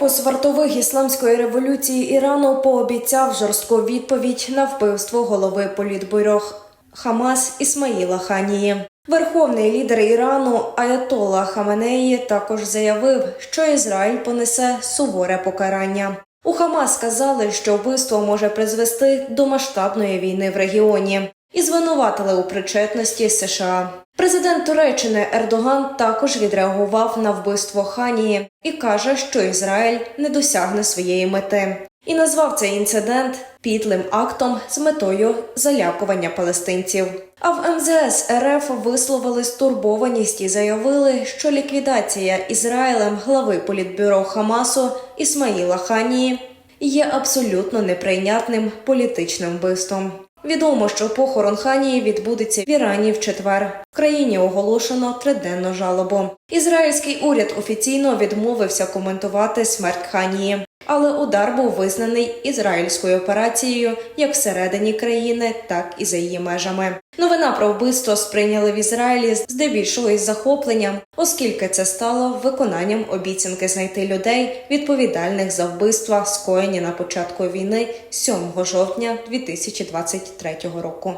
Корпус вартових ісламської революції Ірану пообіцяв жорстку відповідь на вбивство голови політбюро Хамас Ісмаїла Ханії. Верховний лідер Ірану Аятолла Хаменеї також заявив, що Ізраїль понесе суворе покарання. У Хамас сказали, що вбивство може призвести до масштабної війни в регіоні і звинуватили у причетності США. Президент Туреччини Ердоган також відреагував на вбивство Ханії і каже, що Ізраїль не досягне своєї мети, і назвав цей інцидент підлим актом з метою залякування палестинців. А в МЗС РФ висловили стурбованість і заявили, що ліквідація Ізраїлем глави політбюро Хамасу Ісмаїла Ханії є абсолютно неприйнятним політичним вбивством. Відомо, що похорон Ханії відбудеться в Ірані в четвер. В країні оголошено триденну жалобу. Ізраїльський уряд офіційно відмовився коментувати смерть Ханії, але удар був визнаний ізраїльською операцією як всередині країни, так і за її межами. Новина про вбивство сприйняли в Ізраїлі здебільшого із захопленням, оскільки це стало виконанням обіцянки знайти людей, відповідальних за вбивства, скоєні на початку війни 7 жовтня 2023 року.